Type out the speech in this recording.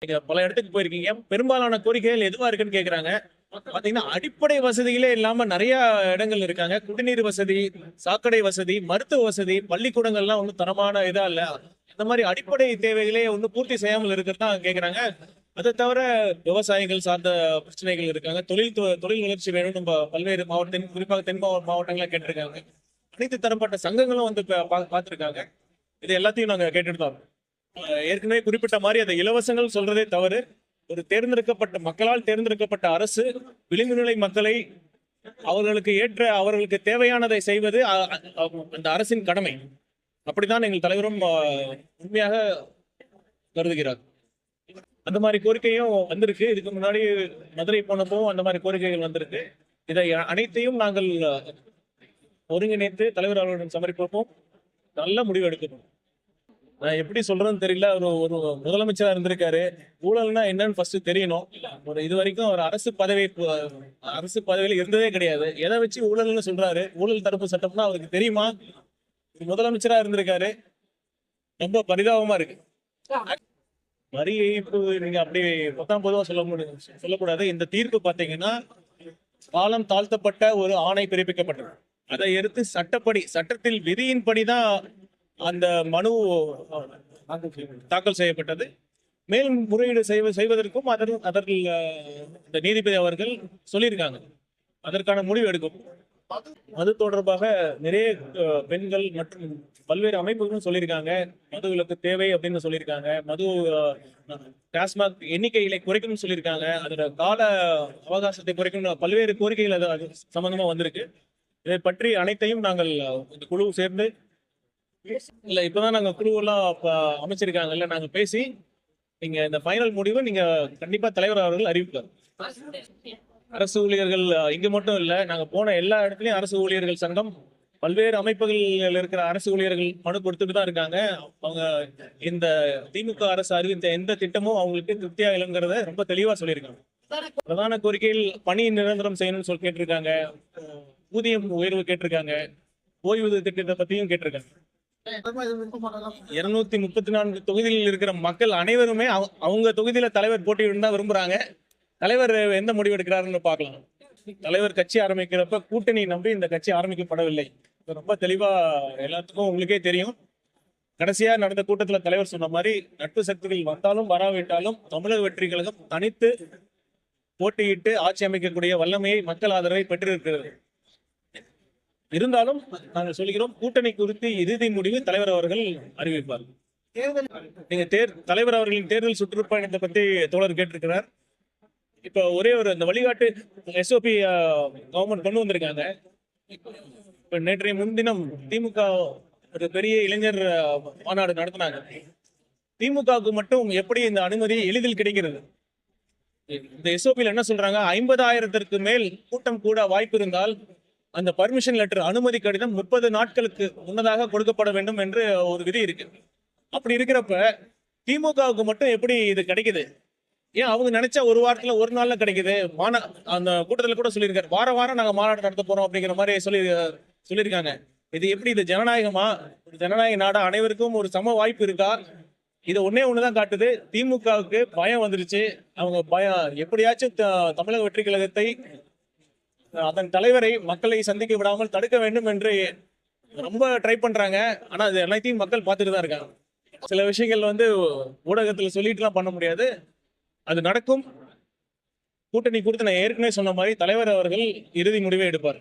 நீங்க பல இடத்துக்கு போயிருக்கீங்க. பெரும்பாலான கோரிக்கைகள் எதுவா இருக்குன்னு கேக்குறாங்க. பாத்தீங்கன்னா அடிப்படை வசதிகளே இல்லாம நிறைய இடங்கள் இருக்காங்க. குடிநீர் வசதி சாக்கடை வசதி மருத்துவ வசதி பள்ளிக்கூடங்கள்லாம் ஒன்றும் தரமான இதா இல்ல. இந்த மாதிரி அடிப்படை தேவைகளே ஒன்றும் பூர்த்தி செய்யாமல் இருக்கிறதா கேக்குறாங்க. அதை தவிர விவசாயிகள் சார்ந்த பிரச்சனைகள் இருக்காங்க. தொழில் தொழில் வளர்ச்சி வேணும் நம்ம பல்வேறு மாவட்டத்தின் குறிப்பாக தென் மாவட்ட கேட்டிருக்காங்க. அனைத்து தரப்பட்ட சங்கங்களும் வந்து பா- பா- இது எல்லாத்தையும் நாங்கள் கேட்டுட்டு தான் ஏற்கனவே குறிப்பிட்ட மாதிரி அந்த இலவசங்கள் சொல்றதே தவறு. ஒரு தேர்ந்தெடுக்கப்பட்ட மக்களால் தேர்ந்தெடுக்கப்பட்ட அரசு விளிம்புநிலை மக்களை அவர்களுக்கு ஏற்ற அவர்களுக்கு தேவையானதை செய்வது அ- அந்த அரசின் கடமை. அப்படித்தான் எங்கள் தலைவரும் உண்மையாக கருதுகிறார். அந்த மாதிரி கோரிக்கையும் வந்திருக்கு. இதுக்கு முன்னாடி மதுரை போனப்பவும் அந்த மாதிரி கோரிக்கைகள் வந்திருக்கு. இதை அனைத்தையும் நாங்கள் ஒருங்கிணைத்து தலைவர் அவர்களிடம் சமர்ப்பிப்போம். நல்ல முடிவு எடுக்கணும். நான் எப்படி சொல்றதுன்னு தெரியல. ஒரு ஒரு முதலமைச்சரா இருந்திருக்காரு. ஊழல்னா என்னன்னு ஃபர்ஸ்ட் தெரியணும். ஒரு இது வரைக்கும் ஒரு அரசு பதவி அரசு பதவியில இருந்ததே கிடையாது. எதை வச்சு ஊழல்னு சொல்றாரு? ஊழல் தடுப்பு சட்டம்னா அவருக்கு தெரியுமா? முதலமைச்சரா இருந்திருக்காரு. ரொம்ப பரிதாபமா இருக்கு. வரி ஏய்ப்பு நீங்க அப்படி பத்தாம் பொதுவா சொல்ல முடியும் சொல்லக்கூடாது. இந்த தீர்ப்பு பாத்தீங்கன்னா காலம் தாழ்த்தப்பட்ட ஒரு ஆணை பிறப்பிக்கப்பட்டது. அதை எடுத்து சட்டப்படி சட்டத்தில் விதியின்படி தான் அந்த மனு தாக்கல் செய்யப்பட்டது. மேல் முறையீடு செய்வ செய்வதற்கும் அதன் அதற்கு இந்த நீதிபதி அவர்கள் சொல்லியிருக்காங்க. அதற்கான முடிவு எடுக்கும். அது தொடர்பாக நிறைய பெண்கள் மற்றும் பல்வேறு அமைப்புகளும் சொல்லியிருக்காங்க. மதுகளுக்கு தேவை அப்படின்னு சொல்லியிருக்காங்க. மது டாஸ்மாக் எண்ணிக்கைகளை குறைக்கணும்னு சொல்லியிருக்காங்க. அதோட கால அவகாசத்தை குறைக்கணும் பல்வேறு கோரிக்கைகள் அது சம்பந்தமா வந்திருக்கு. இதை பற்றி அனைத்தையும் நாங்கள் இந்த குழு சேர்ந்து இல்ல இப்பதான் நாங்க குழுவெல்லாம் அமைச்சிருக்காங்க அமைச்சிருக்காங்கல்ல நாங்க பேசி நீங்க இந்த ஃபைனல் முடிவு நீங்க கண்டிப்பா தலைவர் அவர்கள் அறிவிப்பார். அரசு ஊழியர்கள் இங்க மட்டும் இல்ல நாங்க போன எல்லா இடத்துலயும் அரசு ஊழியர்கள் சங்கம் பல்வேறு அமைப்புகளில் இருக்கிற அரசு ஊழியர்கள் மனு கொடுத்துட்டு தான் இருக்காங்க. அவங்க இந்த திமுக அரசு அறிவித்த எந்த திட்டமும் அவங்களுக்கு திருப்தியா இல்லைங்கிறத ரொம்ப தெளிவா சொல்லியிருக்காங்க. பிரதான கோரிக்கையில் பணி நிரந்தரம் செய்யணும்னு சொல்லி கேட்டிருக்காங்க. ஊதியம் உயர்வு கேட்டிருக்காங்க. ஓய்வூதிய திட்டத்தை பத்தியும் கேட்டிருக்காங்க. இருநூத்தி முப்பத்தி நான்கு தொகுதியில் இருக்கிற மக்கள் அனைவருமே அவ- அவங்க தொகுதியில தலைவர் போட்டியிடும் தான் விரும்புறாங்க. தலைவர் எந்த முடிவு எடுக்கிறாருன்னு பார்க்கலாம். தலைவர் கட்சி ஆரம்பிக்கிறப்ப கூட்டணி நம்பி இந்த கட்சி ஆரம்பிக்கப்படவில்லை. ரொம்ப தெளிவா எல்லாத்துக்கும் உங்களுக்கே தெரியும். கடைசியா நடந்த கூட்டத்துல தலைவர் சொன்ன மாதிரி நட்பு சக்திகள் வந்தாலும் வராவிட்டாலும் தமிழக வெற்றி கழகம் தனித்து போட்டியிட்டு ஆட்சி அமைக்கக்கூடிய வல்லமையை மக்கள் ஆதரவை பெற்றிருக்கிறது. இருந்தாலும் நாங்கள் சொல்கிறோம் கூட்டணி குறித்து இறுதி முடிவு தலைவர் அவர்கள் அறிவிப்பார். நீங்க தேர் தலைவர் அவர்களின் தேர்தல் சுற்றுப்பயணத்தை பத்தி தோழர் கேட்டிருக்கிறார். இப்ப ஒரே ஒரு இந்த வழிகாட்டு எஸ்ஓபி கவர்மெண்ட் கொண்டு வந்திருக்காங்க. இப்ப நேற்றைய முன்தினம் திமுக ஒரு பெரிய இளைஞர் மாநாடு நடத்தினாங்க. திமுகவுக்கு மட்டும் எப்படி இந்த அனுமதி எளிதில் கிடைக்கிறது? இந்த எஸ்ஓபியில் என்ன சொல்றாங்க? ஐம்பதாயிரத்திற்கு மேல் கூட்டம் கூட வாய்ப்பு இருந்தால் அந்த பர்மிஷன் லெட்டர் அனுமதி கடிதம் முப்பது நாட்களுக்கு முன்னதாக கொடுக்கப்பட வேண்டும் என்று ஒரு விதி இருக்கு. அப்படி இருக்கிறப்ப திமுகவுக்கு மட்டும் எப்படி இது கிடைக்குது? ஏன் அவங்க நினைச்சா ஒரு வாரத்துல ஒரு நாள்ல கிடைக்குது? மாநா அந்த கூட்டத்தில் கூட சொல்லியிருக்காரு. வார வாரம் நாங்க மாநாடு நடத்த போறோம் அப்படிங்கிற மாதிரி சொல்லி சொல்லியிருக்காங்க. இது எப்படி இது ஜனநாயகமா? ஒரு ஜனநாயக நாடா அனைவருக்கும் ஒரு சம வாய்ப்பு இருக்கா? இது ஒன்னே ஒண்ணுதான் காட்டுது. திமுகவுக்கு பயம் வந்துருச்சு. அவங்க பயம் எப்படியாச்சும் த- தமிழக வெற்றி கழகத்தை அதன் தலைவரை மக்களை சந்திக்க விடாமல் தடுக்க வேண்டும் என்று ரொம்ப ட்ரை பண்றாங்க. ஆனா அது எல்லாத்தையும் மக்கள் பார்த்துட்டு தான் இருக்காங்க. சில விஷயங்கள் வந்து ஊடகத்துல சொல்லிட்டுலாம் பண்ண முடியாது. அது நடக்கும். கூட்டணி குறித்து நான் ஏற்கனவே சொன்ன மாதிரி தலைவர் அவர்கள் இறுதி முடிவை எடுப்பார்.